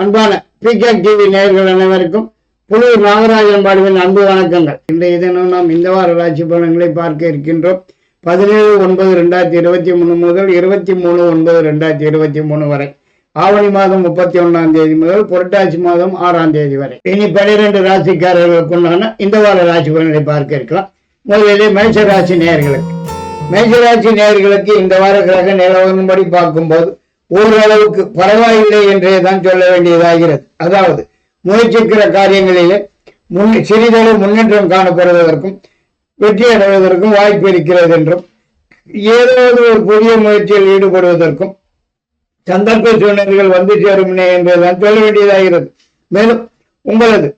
அன்பான பிகேக் டிவி நேயர்கள் அனைவருக்கும் புலூர் நாகராஜன் பாடுவின் அன்பு வணக்கங்கள். இன்றைய தினம் நாம் இந்த வார ராசி பலன்களை பார்க்க இருக்கின்றோம். பதினேழு ஒன்பது ரெண்டாயிரத்தி இருபத்தி மூணு முதல் இருபத்தி மூணு ஒன்பது ரெண்டாயிரத்தி இருபத்தி மூணு வரை. ஆவணி மாதம் முப்பத்தி ஒன்றாம் தேதி முதல் புரட்டாசி மாதம் ஆறாம் தேதி வரை. இனி பனிரெண்டு ராசிக்காரர்களுக்கு உண்டான இந்த வார ராசி பலன்களை பார்க்க இருக்கலாம். முதலிலே மேஷராசி நேயர்களுக்கு. மேஷராசி நேயர்களுக்கு இந்த வார கிரக நிலவரம்படி பார்க்கும்போது ஓரளவுக்கு பரவாயில்லை என்றே தான் சொல்ல வேண்டியதாகிறது. அதாவது முயற்சிக்கிற காரியங்களிலே முன் சிறிதளவு முன்னேற்றம் காணப்படுவதற்கும் வெற்றி அடைவதற்கும் வாய்ப்பு இருக்கிறது என்றும் ஏதாவது ஒரு புதிய முயற்சியில் ஈடுபடுவதற்கும் சந்தர்ப்ப சூழ்நிலைகள் வந்து சேரும் என்றுதான் சொல்ல வேண்டியதாகிறது. மேலும் உங்களது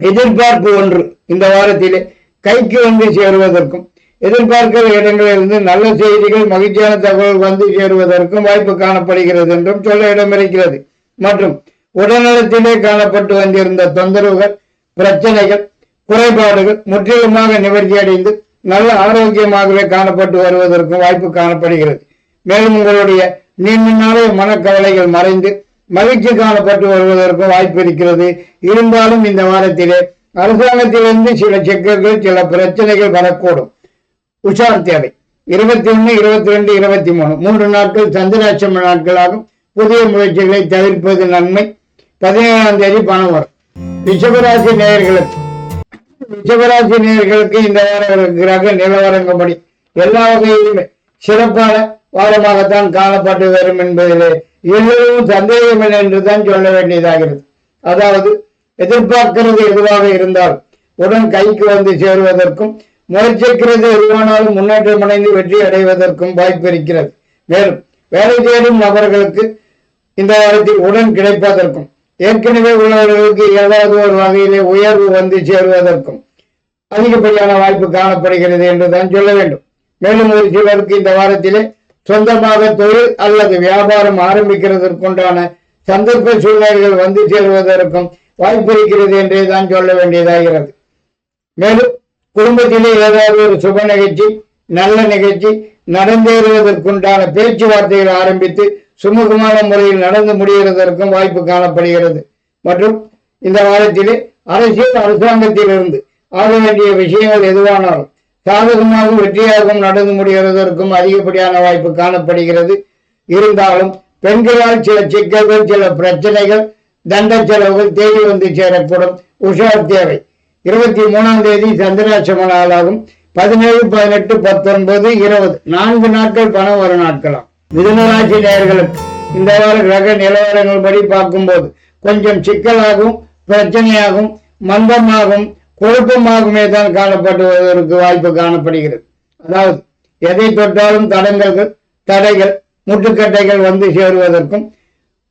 எதிர்பார்ப்பு ஒன்று இந்த வாரத்திலே கைக்கு வந்து சேருவதற்கும் எதிர்பார்க்கிற இடங்களிலிருந்து நல்ல செய்திகள் மகிழ்ச்சியான தகவல் வந்து சேருவதற்கும் வாய்ப்பு காணப்படுகிறது என்றும் சொல்ல இடமிருக்கிறது. மற்றும் உடல்நலத்திலே காணப்பட்டு வந்திருந்த தொந்தரவுகள் பிரச்சனைகள் குறைபாடுகள் முற்றிலுமாக நிவர்த்தி அடைந்து நல்ல ஆரோக்கியமாகவே காணப்பட்டு வருவதற்கும் வாய்ப்பு காணப்படுகிறது. மேலும் உங்களுடைய நீண்ட நாளைய மனக்கவலைகள் மறைந்து மகிழ்ச்சி காணப்பட்டு வருவதற்கும் வாய்ப்பு இருக்கிறது. இருந்தாலும் இந்த வாரத்திலே அரசாங்கத்திலிருந்து சில சிக்கல்கள் சில பிரச்சனைகள் வரக்கூடும். உஷார் தேவை. இருபத்தி ஒண்ணு இருபத்தி ரெண்டு இருபத்தி மூணு மூன்று நாட்கள் சந்திராட்சம நாட்களாகும். புதிய முயற்சிகளை தவிர்ப்பது நன்மை. பதினேழாம் தேதி பணம் வரும். ரிஷபராசி நேயர்களுக்கு ரிஷபராசி நேயர்களுக்கு இந்த வார கிரக நிலவரங்கப்படி எல்லா வகையிலுமே சிறப்பான வாரமாகத்தான் காணப்பட்டு வரும் என்பதிலே எல்லோரும் சந்தேகமில்லை என்றுதான் சொல்ல வேண்டியதாகிறது. அதாவது எதிர்பார்க்கிறது எதுவாக இருந்தாலும் உடன் கைக்கு வந்து சேருவதற்கும் முயற்சிக்கிறது எதுவானாலும் முன்னேற்றம் அடைந்து வெற்றி அடைவதற்கும் வாய்ப்பு இருக்கிறது. மேலும் வேலை தேடும் நபர்களுக்கு இந்த வாரத்தில் உடன் கிடைப்பதற்கும் ஏற்கனவே உள்ளவர்களுக்கு ஏதாவது ஒரு வகையிலே உயர்வு வந்து சேருவதற்கும் அதிகப்படியான வாய்ப்பு காணப்படுகிறது என்றுதான் சொல்ல வேண்டும். மேலும் ஒரு சிலருக்கு இந்த வாரத்திலே சொந்தமாக தொழில் அல்லது வியாபாரம் ஆரம்பிக்கிறதற்குண்டான சந்தர்ப்ப சூழ்நிலைகள் வந்து சேருவதற்கும் வாய்ப்பு இருக்கிறது என்றே தான் சொல்ல வேண்டியதாகிறது. மேலும் குடும்பத்திலே ஏதாவது ஒரு சுப நிகழ்ச்சி நல்ல நிகழ்ச்சி நடந்தேறுவதற்குண்டான பேச்சுவார்த்தைகள் ஆரம்பித்து சுமூகமான முறையில் நடந்து முடிகிறதற்கும் வாய்ப்பு காணப்படுகிறது. மற்றும் இந்த வாரத்திலே அரசியல் அரசாங்கத்திலிருந்து ஆக வேண்டிய விஷயங்கள் எதுவானாலும் சாதகமாகவும் வெற்றியாகவும் நடந்து முடிகிறதற்கும் அதிகப்படியான வாய்ப்பு காணப்படுகிறது. இருந்தாலும் பெண்களால் சில சிக்கல்கள் சில பிரச்சனைகள் தண்ட செலவுகள் தேடி வந்து சேரக்கூடும். உஷார் தேவை. இருபத்தி மூணாம் தேதி சந்திராட்சம நாளாகும் பதினேழு பதினெட்டு பத்தொன்பது இருபது. நான்கு நாட்கள் பணம் வரும் நாட்களாம். மிதுனராசி நேர்களுக்கு இந்த வார கிரக நிலவரங்கள் படி பார்க்கும்போது கொஞ்சம் சிக்கலாகவும் பிரச்சனையாகவும் மந்தமாகும் குழப்பமாகவுமே தான் காணப்படுவதற்கு வாய்ப்பு காணப்படுகிறது. அதாவது எதை தொட்டாலும் தடங்கல்கள் தடைகள் முட்டுக்கட்டைகள் வந்து சேருவதற்கும்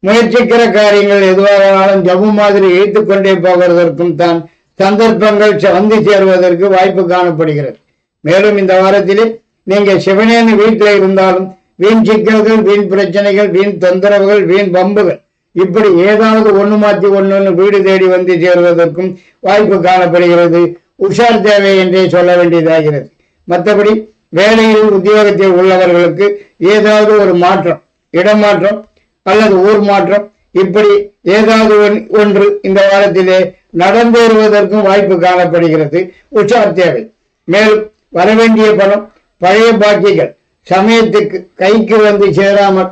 முயற்சிக்கிற காரியங்கள் எதுவாக ஜம்மு மாதிரி இழுத்துக் கொண்டே போகிறதற்கும் தான் சந்தர்ப்பங்கள் வந்து சேருவதற்கு வாய்ப்பு காணப்படுகிறது. மேலும் இந்த வாரத்திலே நீங்க சிவனேன்னு வீட்டில் இருந்தாலும் வீண் சிக்கல்கள் வீண் பிரச்சனைகள் வீண் தொந்தரவுகள் வீண் பம்புகள் இப்படி ஏதாவது ஒண்ணு மாத்தி ஒன்று வீடு தேடி வந்து சேருவதற்கும் வாய்ப்பு காணப்படுகிறது. உஷார் தேவை என்றே சொல்ல வேண்டியதாகிறது. மற்றபடி வேலையில் உத்தியோகத்தில் உள்ளவர்களுக்கு ஏதாவது ஒரு மாற்றம் இடமாற்றம் அல்லது ஊர் மாற்றம் இப்படி ஏதாவது ஒன்- ஒன்று இந்த வாரத்திலே நடந்தேறுவதற்கும் வாய்ப்பு காணப்படுகிறது. உற்சாக தேவை. மேலும் வரவேண்டிய பணம் பழைய பாக்கிகள். சமயத்துக்கு கைக்கு வந்து சேராமல்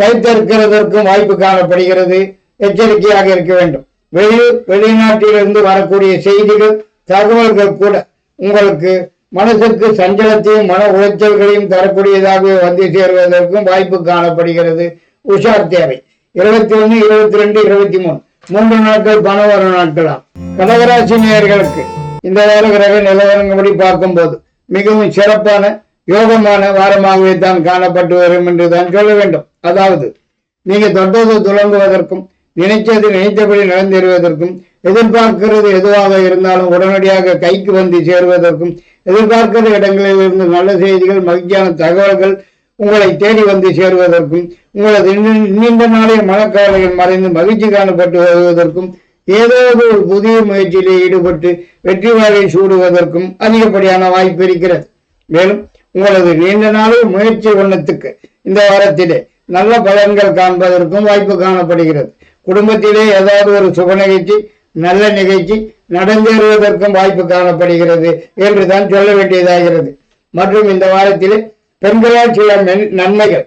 கைத்தற்கிறதற்கும் வாய்ப்பு காணப்படுகிறது. எச்சரிக்கையாக இருக்க வேண்டும். வெளியூர் வெளிநாட்டிலிருந்து வரக்கூடிய செய்திகள் தகவல்கள் கூட உங்களுக்கு மனசுக்கு சஞ்சலத்தையும் மன உளைச்சல்களையும் தரக்கூடியதாக வந்து சேருவதற்கும் வாய்ப்பு காணப்படுகிறது. உஷார் தேவை. இருபத்தி ஒன்று இருபத்தி ரெண்டு இருபத்தி மூணு. மூன்று நாட்கள் பண வரும் நாட்களாம் கடகராசி நேயர்களுக்கு இந்த வார கிரக நிலவரங்கப்படி பார்க்கும்போது மிகவும் சிறப்பான யோகமான வாரமாகவே தான் காணப்பட்டு வரும் என்று தான் சொல்ல வேண்டும். அதாவது நீங்க தொட்டது துலங்குவதற்கும் நினைச்சது நினைத்தபடி நடந்தேறுவதற்கும் எதிர்பார்க்கிறது எதுவாக இருந்தாலும் உடனடியாக கைக்கு வந்து சேருவதற்கும் எதிர்பார்க்கிற இடங்களில் இருந்து நல்ல செய்திகள் மகிழ்ச்சியான தகவல்கள் உங்களை தேடி வந்து சேருவதற்கும் உங்களது நீண்ட- நாளே நாளைய மனக்கவலைகள் மறைந்து மகிழ்ச்சி காணப்பட்டு வருவதற்கும் ஏதாவது ஒரு புதிய முயற்சியிலே ஈடுபட்டு வெற்றி வாகை சூடுவதற்கும் அதிகப்படியான வாய்ப்பு இருக்கிறது. மேலும் உங்களது நீண்ட நாளைய முயற்சி ஒண்ணத்துக்கு இந்த வாரத்திலே நல்ல பலன்கள் காண்பதற்கும் வாய்ப்பு காணப்படுகிறது. குடும்பத்திலே ஏதாவது ஒரு சுப நிகழ்ச்சி நல்ல நிகழ்ச்சி நடந்தேறுவதற்கும் வாய்ப்பு காணப்படுகிறது என்று தான் சொல்ல வேண்டியதாகிறது. மற்றும் இந்த வாரத்திலே பெண்களால் சில நன்மைகள்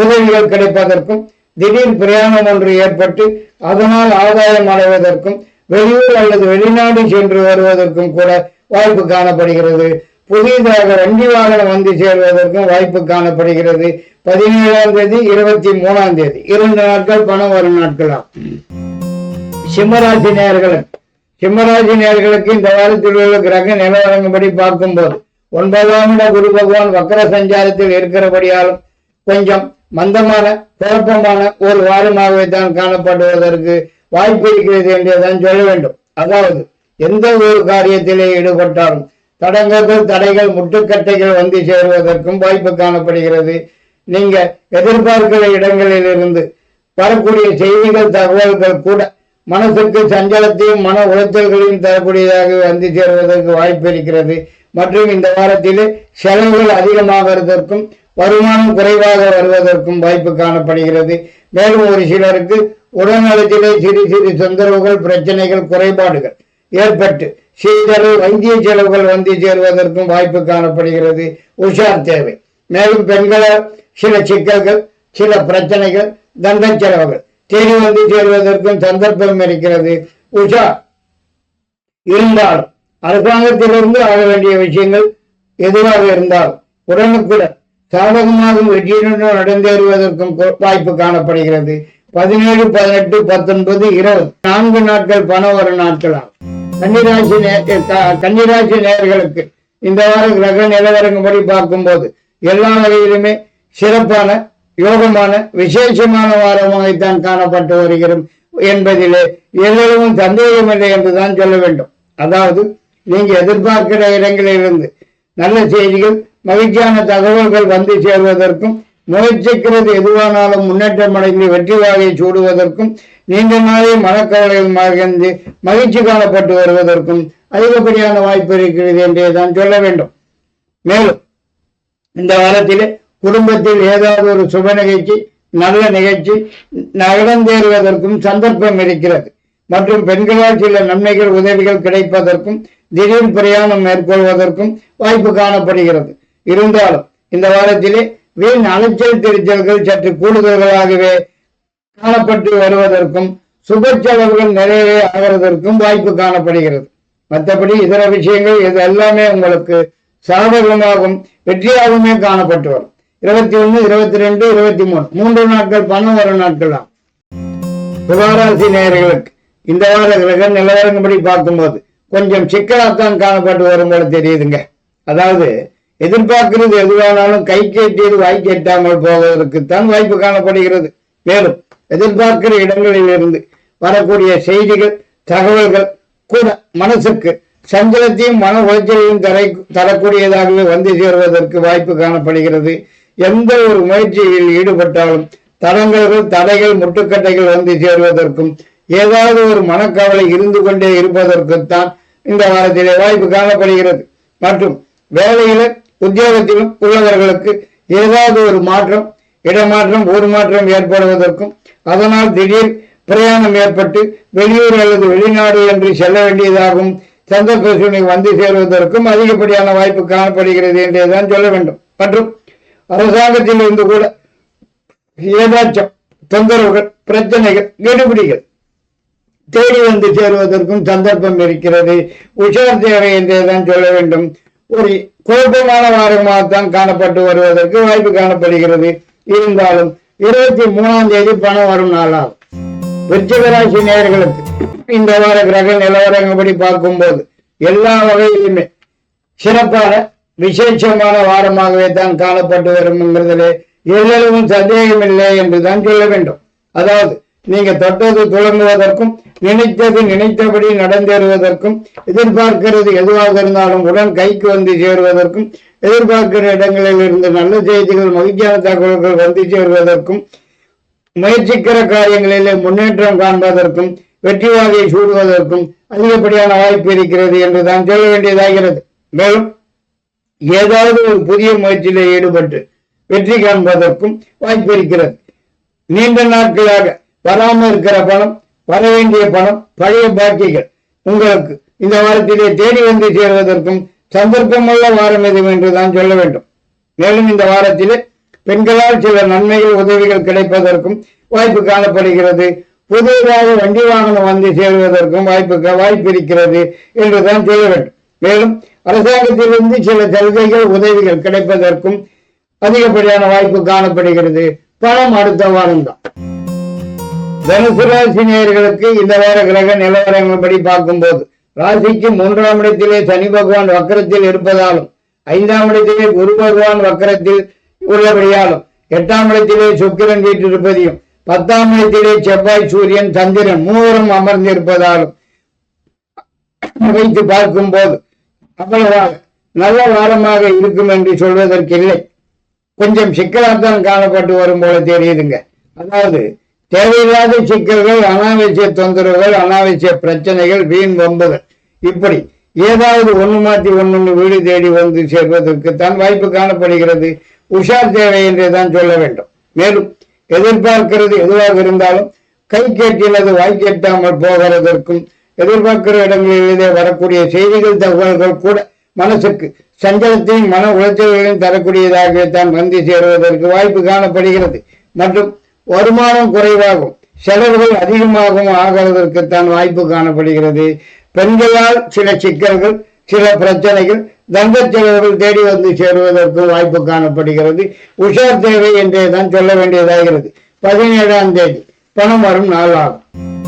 உதவிகள் கிடைப்பதற்கும் திடீர் பிரயாணம் ஒன்று ஏற்பட்டு அதனால் ஆதாயம் அடைவதற்கும் வெளியூர் அல்லது வெளிநாடு சென்று வருவதற்கும் கூட வாய்ப்பு காணப்படுகிறது. புதிதாக வண்டி வாகனம் வந்து சேர்வதற்கும் வாய்ப்பு காணப்படுகிறது. பதினேழாம் தேதி இருபத்தி மூணாம் தேதி. இரண்டு நாட்கள் பணம் வரும் நாட்களாகும் சிம்மராசி நேர்களுக்கு சிம்மராசி நேர்களுக்கு இந்த வாரத்தில் உள்ள கிரக நிலவரங்கப்படி பார்க்கும்போது ஒன்பதாம் இட குரு பகவான் வக்கர சஞ்சாரத்தில் இருக்கிறபடியாலும் கொஞ்சம் மந்தமான குழப்பமான ஒரு வாரமாகவே தான் காணப்படுவதற்கு வாய்ப்பு இருக்கிறது என்றுதான் சொல்ல வேண்டும். அதாவது எந்த ஒரு காரியத்திலே ஈடுபட்டாலும் தடங்கல்கள் தடைகள் முட்டுக்கட்டைகள் வந்து சேருவதற்கும் வாய்ப்பு காணப்படுகிறது. நீங்க எதிர்பார்க்கிற இடங்களில் இருந்து வரக்கூடிய செய்திகள் தகவல்கள் கூட மனசுக்கு சஞ்சலத்தையும் மன உளைச்சல்களையும் தரக்கூடியதாக வந்து சேருவதற்கு வாய்ப்பு இருக்கிறது. மற்றும் இந்த வாரத்திலே செலவுகள் அதிகமாகிறதற்கும் வருமானம் குறைவாக வருவதற்கும் வாய்ப்பு காணப்படுகிறது. மேலும் ஒரு சிலருக்கு உடல்நலத்திலே சிறு சிறு தொந்தரவுகள் பிரச்சனைகள் குறைபாடுகள் ஏற்பட்டு சிறிதளவு வங்கிய செலவுகள் வந்து சேருவதற்கும் வாய்ப்பு காணப்படுகிறது. உஷார் தேவை. மேலும் பெண்களால் சில சிக்கல்கள் சில பிரச்சனைகள் தண்ட செலவுகள் தேடி வந்து சேருவதற்கும் சந்தர்ப்பம் இருக்கிறது. உஷா இருந்தாலும் அரசாங்கத்திலிருந்து ஆக வேண்டிய விஷயங்கள் எதுவாக இருந்தால் உடனுக்குடன் சாதகமாகவும் வெற்றியுடன் நடந்தேறுவதற்கும் வாய்ப்பு காணப்படுகிறது. பதினேழு பதினெட்டு பத்தொன்பது இருபது. நான்கு நாட்கள் பணம் வரும் நாட்களாகும். கன்னிராசி கன்னிராசி நேயர்களுக்கு இந்த வார கிரக நிலவரங்கப்படி பார்க்கும்போது எல்லா வகையிலுமே சிறப்பான யோகமான விசேஷமான வாரமாகத்தான் காணப்பட்டு வருகிறோம் என்பதிலே எல்லோரும் சந்தேகமில்லை என்றுதான் சொல்ல வேண்டும். அதாவது நீங்க எதிர்பார்க்கிற இடங்களிலிருந்து நல்ல செய்திகள் மகிழ்ச்சியான தகவல்கள் வந்து சேர்வதற்கும் முயற்சிக்கிறது எதுவானாலும் முன்னேற்றம் அடைந்து வெற்றி வாகை சூடுவதற்கும் நீண்ட நாளே மனக்கவலையில் மகிழ்ந்து மகிழ்ச்சி காணப்பட்டு வருவதற்கும் அதிகப்படியான வாய்ப்பு இருக்கிறது என்றே தான் சொல்ல வேண்டும். மேலும் இந்த வாரத்திலே குடும்பத்தில் ஏதாவது ஒரு சுப நிகழ்ச்சி நல்ல நிகழ்ச்சி நடந்தேறுவதற்கும் சந்தர்ப்பம் இருக்கிறது. மற்றும் பெண்களால் சில நன்மைகள் உதவிகள் கிடைப்பதற்கும் திடீர் பிரயாணம் மேற்கொள்வதற்கும் வாய்ப்பு காணப்படுகிறது. இருந்தாலும் இந்த வாரத்திலே வீண் அலைச்சல் திருச்சல்கள் சற்று கூடுதல்களாகவே காணப்பட்டு வருவதற்கும் சுப செலவுகள் நிறையவே ஆகிறதற்கும் வாய்ப்பு காணப்படுகிறது. மற்றபடி இதர விஷயங்கள் இது எல்லாமே உங்களுக்கு சாதகமாகவும் வெற்றியாகவுமே காணப்பட்டு வரும். இருபத்தி ஒண்ணு இருபத்தி ரெண்டு இருபத்தி மூணு மூன்று நாட்கள் பணம் வரும் நாட்கள் தான் துளாராசி நேயர்களுக்கு இந்த வார கிரக நிலவரங்கப்படி பார்க்கும்போது கொஞ்சம் சிக்கலாத்தான் காணப்பட்டு வரும் போல தெரியுதுங்க. அதாவது எதிர்பார்க்கிறது எதுவானாலும் கை கேட்டியது வாய் கேட்டாமல் போவதற்குத்தான் வாய்ப்பு காணப்படுகிறது. மேலும் எதிர்பார்க்கிற இடங்களில் இருந்து வரக்கூடிய செய்திகள் தகவல்கள் கூட மனசுக்கு சஞ்சலத்தையும் மன உளைச்சலையும் தரை தரக்கூடியதாகவே வந்து சேருவதற்கு வாய்ப்பு காணப்படுகிறது. எந்த ஒரு முயற்சியில் ஈடுபட்டாலும் தடங்கல்கள் தடைகள் முட்டுக்கட்டைகள் வந்து சேருவதற்கும் ஏதாவது ஒரு மனக்கவலை இருந்து கொண்டே இருப்பதற்குத்தான் இந்த வாரத்திலே வாய்ப்பு காணப்படுகிறது. மற்றும் வேலையில உத்தியோகத்திலும் உள்ளவர்களுக்கு ஏதாவது ஒரு மாற்றம் இடமாற்றம் ஒரு மாற்றம் ஏற்படுவதற்கும் அதனால் திடீர் பிரயாணம் ஏற்பட்டு வெளியூர் அல்லது வெளிநாடு என்று செல்ல வேண்டியதாகவும் சந்தர்ப்ப சூழ்நிலை வந்து சேருவதற்கும் அதிகப்படியான வாய்ப்பு காணப்படுகிறது என்றேதான் சொல்ல வேண்டும். மற்றும் அரசாங்கத்தில் இருந்து கூட ஏதாச்சும் தொந்தரவுகள் பிரச்சனைகள் கெடுபிடிகள் தேடி வந்து சேருவதற்கும் சந்தர்ப்பம் இருக்கிறது. உஷார் தேவை என்றேதான் சொல்ல வேண்டும். ஒரு குழப்பமான வாரமாகத்தான் காணப்பட்டு வருவதற்கு வாய்ப்பு காணப்படுகிறது. இருந்தாலும் இருபத்தி மூணாம் தேதி பணம் வரும் நாளாகும். விருச்சிகராசி நேர்களுக்கு இந்த வார கிரக நிலவரங்கப்படி பார்க்கும்போது எல்லா வகையிலுமே சிறப்பான விசேஷமான வாரமாகவே தான் காணப்பட்டு வரும் என்பதிலே எல்லளவும் சந்தேகமில்லை என்றுதான் சொல்ல வேண்டும். அதாவது நீங்க தொட்டது துளங்குவதற்கும் நினைத்தது நினைத்தபடி நடந்தேறுவதற்கும் எதிர்பார்க்கிறது எதுவாக இருந்தாலும் உடன் கைக்கு வந்து சேருவதற்கும் எதிர்பார்க்கிற இடங்களில் இருந்து நல்ல செய்திகள் மகிழ்ச்சியான தகவல்கள் வந்து சேருவதற்கும் முயற்சிக்கிற காரியங்களிலே முன்னேற்றம் காண்பதற்கும் வெற்றி வாகை சூடுவதற்கும் அதிகப்படியான வாய்ப்பு இருக்கிறது என்று தான் சொல்ல வேண்டியதாகிறது. மேலும் ஏதாவது ஒரு புதிய முயற்சியிலே ஈடுபட்டு வெற்றி காண்பதற்கும் வாய்ப்பு இருக்கிறது. நீண்ட நாட்களாக வராமல் இருக்கிற பணம் வர வேண்டிய பணம் பழைய பாக்கிகள். உங்களுக்கு இந்த வாரத்திலே தேடி வந்து சேர்வதற்கும் சந்தர்ப்பமுள்ள வாரம் எதுவும் என்றுதான் சொல்ல வேண்டும். மேலும் இந்த வாரத்திலே பெண்களால் சில நன்மைகள் உதவிகள் கிடைப்பதற்கும் வாய்ப்பு காணப்படுகிறது. புதிதாக வண்டி வாகனம் வந்து சேருவதற்கும் வாய்ப்பு வாய்ப்பு இருக்கிறது என்றுதான் சொல்ல வேண்டும். மேலும் அரசாங்கத்திலிருந்து சில சலுகைகள் உதவிகள் கிடைப்பதற்கும் அதிகப்படியான வாய்ப்பு காணப்படுகிறது. பணம் அடுத்த வாரம் தான். தனுசு ராசி நேர்களுக்கு இந்த வார கிரக நிலவரங்கள்படி பார்க்கும்போது ராசிக்கு மூன்றாம் இடத்திலே சனி பகவான் வக்கரத்தில் இருப்பதாலும் ஐந்தாம் இடத்திலே குரு பகவான் வக்கரத்தில் உள்ளபடியாலும் எட்டாம் இடத்திலே சுக்கிரன் வீட்டிருப்பதையும் பத்தாம் இடத்திலே செவ்வாய் சூரியன் சந்திரன் மூவரும் அமர்ந்திருப்பதாலும் வைத்து பார்க்கும்போது அவ்வளவாக நல்ல வாரமாக இருக்கும் என்று சொல்வதற்கில்லை. கொஞ்சம் சிக்கலாத்தான் காணப்பட்டு வரும் போல தெரியுதுங்க. அதாவது தேவையில்லாத சிக்கல்கள் அனாவசிய தொந்தரவுகள் அனாவசிய பிரச்சனைகள் வீண் வம்புகள். இப்படி ஏதாவது ஒன்று மாற்றி ஒன்று வீடு தேடி வந்து சேர்வதற்கு தான் வாய்ப்பு காணப்படுகிறது. உஷார் தேவை என்றே தான் சொல்ல வேண்டும். மேலும் எதிர்பார்க்கிறது எதுவாக இருந்தாலும் கை கேட்டினது வாய் கேட்டாமல் போகிறதற்கும் எதிர்பார்க்கிற இடங்களிலே வரக்கூடிய செய்திகள் தகவல்கள் கூட மனசுக்கு சஞ்சலத்தையும் மன உளைச்சல்களையும் தரக்கூடியதாகவே தான் வந்து சேருவதற்கு வாய்ப்பு காணப்படுகிறது. மற்றும் வருமானம் குறைவாகும். செலவுகள் அதிகமாகவும் ஆகிறதற்குத்தான் வாய்ப்பு காணப்படுகிறது. பெண்களால் சில சிக்கல்கள் சில பிரச்சனைகள் தங்க செலவுகள் தேடி வந்து சேருவதற்கு வாய்ப்பு காணப்படுகிறது. உஷார் தேவை என்றே தான் சொல்ல வேண்டியதாகிறது. பதினேழாம் தேதி பணம் வரும் நாள் ஆகும்.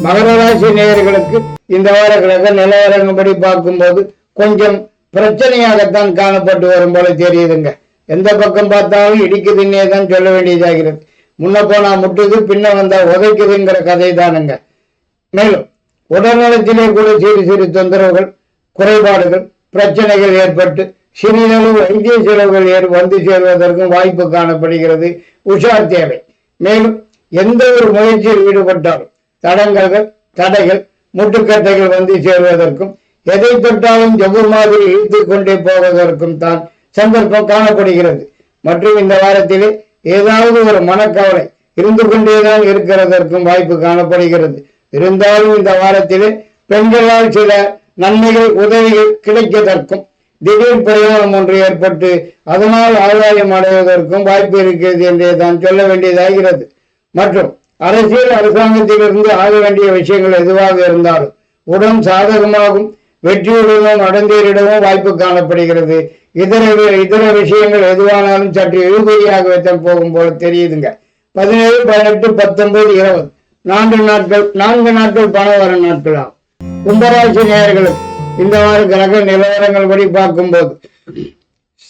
மகர ராசி நேயர்களுக்கு இந்த வார கிரக நிலவரங்கப்படி பார்க்கும்போது கொஞ்சம் பிரச்சனையாகத்தான் காணப்பட்டு வரும் போல தெரியுதுங்க. எந்த பக்கம் பார்த்தாலும் இடிக்குதுன்னே தான் சொல்ல வேண்டியதாகிறது. முன்ன போனா முட்டுது பின்ன வந்தா உதைக்குதுங்கிற கதை தானுங்க மேலும் உடல்நலத்திலே கூட சிறு சிறு தொந்தரவுகள் குறைபாடுகள் பிரச்சனைகள் ஏற்பட்டு சிறிதளவு வைத்திய செலவுகள் ஏற் வந்து சேர்வதற்கும் வாய்ப்பு காணப்படுகிறது. உஷார் தேவை. மேலும் எந்த ஒரு முயற்சியில் ஈடுபட்டாலும் தடங்கல்கள் தடைகள் முட்டுக்கட்டைகள் வந்து சேர்வதற்கும் எதை தொட்டாலும் ஜபு மாதிரி இழுத்து கொண்டே போவதற்கும் தான் சந்தர்ப்பம் காணப்படுகிறது. மற்றும் இந்த வாரத்திலே ஏதாவது ஒரு மனக்கவலை இருந்து கொண்டேதான் இருக்கிறதற்கும் வாய்ப்பு காணப்படுகிறது. இருந்தாலும் இந்த வாரத்திலே பெண்களால் சில நன்மைகள் உதவிகள் கிடைக்கதற்கும் திடீர் பிரயோகம் ஒன்று ஏற்பட்டு அதனால் ஆதாயம் அடைவதற்கும் வாய்ப்பு இருக்கிறது என்றே தான் சொல்ல வேண்டியதாகிறது. மற்றும் அரசியல் அரசாங்கத்திலிருந்து ஆக வேண்டிய விஷயங்கள் எதுவாக இருந்தாலும் உடன் சாதகமாகும் வெற்றியுடனும் நடந்தேறிடவும் வாய்ப்பு காணப்படுகிறது. இதர இதர விஷயங்கள் எதுவானாலும் சற்று இழுபறியாகவே தான் போகும் போல தெரியுதுங்க. பதினேழு பதினெட்டு பத்தொன்பது இருபது. நான்கு நாட்கள் நான்கு நாட்கள் பணம் வர நாட்களாகும் கும்பராசி நேயர்களுக்கு இந்த வார கிரக நிலவரங்கள் படி பார்க்கும்போது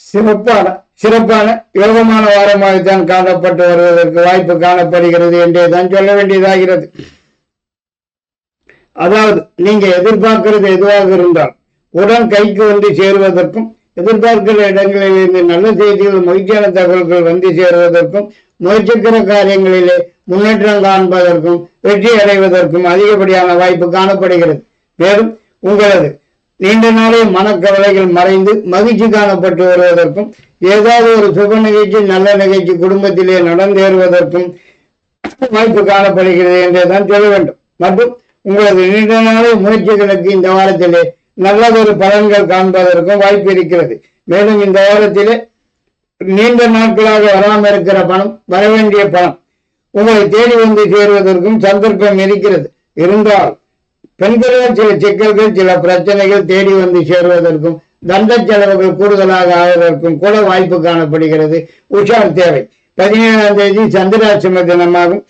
சிறப்பான சிறப்பான யோகமான வாரமாகத்தான் காணப்பட்டு வருவதற்கு வாய்ப்பு காணப்படுகிறது என்றே தான் சொல்ல வேண்டியதாகிறது. அதாவது நீங்க எதிர்பார்க்கிறது எதுவாக இருந்தால் உடன் கைக்கு வந்து சேருவதற்கும் எதிர்பார்க்கிற இடங்களில் இருந்து நல்ல செய்திகள் மகிழ்ச்சியான தகவல்கள் வந்து சேருவதற்கும் முயற்சிக்கிற காரியங்களிலே முன்னேற்றம் காண்பதற்கும் வெற்றி அடைவதற்கும் அதிகப்படியான வாய்ப்பு காணப்படுகிறது. மேலும் உங்களது நீண்ட நாளே மனக்கவலைகள் மறைந்து மகிழ்ச்சி காணப்பட்டு வருவதற்கும் ஏதாவது ஒரு சுப நிகழ்ச்சி நல்ல நிகழ்ச்சி குடும்பத்திலே நடந்தேறுவதற்கும் வாய்ப்பு காணப்படுகிறது என்றே தான் சொல்ல வேண்டும். மற்றும் உங்களது நீண்ட நாளே முயற்சிகளுக்கு இந்த வாரத்திலே நல்லதொரு பலன்கள் காண்பதற்கும் வாய்ப்பு இருக்கிறது. மேலும் இந்த வாரத்திலே நீண்ட நாட்களாக வராமல் இருக்கிற பணம் வரவேண்டிய பணம் உங்களை தேடி வந்து சேருவதற்கும் சந்தர்ப்பம் இருக்கிறது. இருந்தால் பெண்களும் சில சிக்கல்கள் சில பிரச்சனைகள் தேடி வந்து சேருவதற்கும் தண்ட செலவுகள் கூடுதலாக ஆவதற்கும் கூட வாய்ப்பு காணப்படுகிறது. உஷார் தேவை. பதினேழாம் தேதி சந்திராசிரம தினமாகும்.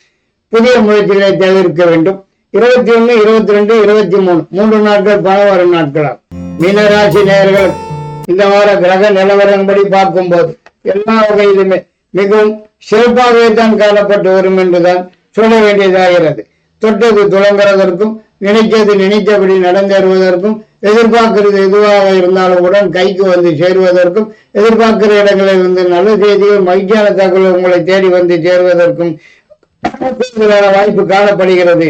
புதிய முயற்சிகளை தவிர்க்க வேண்டும். இருபத்தி ஒண்ணு இருபத்தி ரெண்டு இருபத்தி மூணு. மூன்று நாட்கள் பணம் வரும் நாட்களாகும் மீனராசி நேர்கள் இந்த வார கிரக நிலவரம்படி பார்க்கும்போது எல்லா வகையிலுமே மிகவும் சிறப்பாகவே தான் காணப்பட்டு வரும் என்றுதான் சொல்ல வேண்டியதாகிறது. தொட்டது துளங்குறதற்கும் நினைத்தது நினைத்தபடி நடந்தேறுவதற்கும் எதிர்பார்க்கிறது எதுவாக இருந்தாலும் உடன் கைக்கு வந்து சேருவதற்கும் எதிர்பார்க்கிற இடங்களில் இருந்து நல்ல செய்திகள் மகிழ்ச்சியான தகவல் உங்களை தேடி வந்து சேருவதற்கும் வாய்ப்பு காணப்படுகிறது.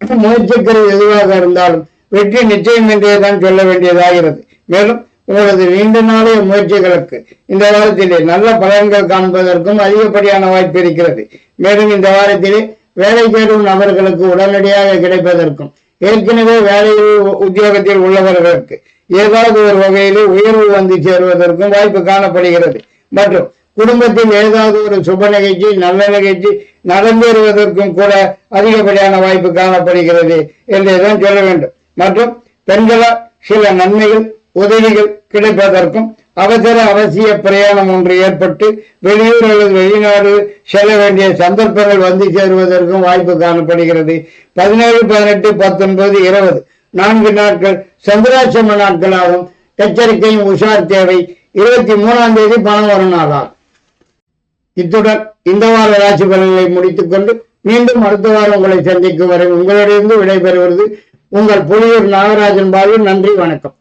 முயற்சிக்கிறது எதுவாக இருந்தாலும் வெற்றி நிச்சயம் என்றே தான் சொல்ல வேண்டியதாகிறது. மேலும் உங்களது நீண்ட நாளைய முயற்சிகளுக்கு இந்த வாரத்திலே நல்ல பலன்கள் காண்பதற்கும் அதிகப்படியான வாய்ப்பு இருக்கிறது. மேலும் இந்த வாரத்திலே வேலை தேடும் நபர்களுக்கு உடனடியாக கிடைப்பதற்கும் ஏற்கனவே வேலையில் உத்தியோகத்தில் உள்ளவர்களுக்கு ஏதாவது ஒரு வகையிலே உயர்வு வந்து சேருவதற்கும் வாய்ப்பு காணப்படுகிறது. மற்றும் குடும்பத்தில் ஏதாவது ஒரு சுப நிகழ்ச்சி நல்ல நிகழ்ச்சி நடந்தேறுவதற்கும் கூட அதிகப்படியான வாய்ப்பு காணப்படுகிறது என்றுதான் சொல்ல வேண்டும். மற்றும் பெண்களால் சில நன்மைகள் உதவிகள் கிடைப்பதற்கும் அவசர அவசிய பிரயாணம் ஒன்று ஏற்பட்டு வெளியூர் அல்லது வெளிநாடு செல்ல வேண்டிய சந்தர்ப்பங்கள் வந்து சேருவதற்கும் வாய்ப்பு காணப்படுகிறது. பதினேழு பதினெட்டு பத்தொன்பது இருபது நான்கு நாட்கள் சந்திராசிரம நாட்களாகும். எச்சரிக்கையும் உஷார் தேவை. இருபத்தி மூணாம் தேதி பணம் வரும் நாளாகும் இத்துடன் இந்த வார ராசி பலன்களை முடித்துக் கொண்டு மீண்டும் அடுத்த வாரம் உங்களை சந்திக்கும் வரை உங்களிடமிருந்து விடைபெறுவது உங்கள் புலியூர் நாகராஜன் பாபு. நன்றி வணக்கம்.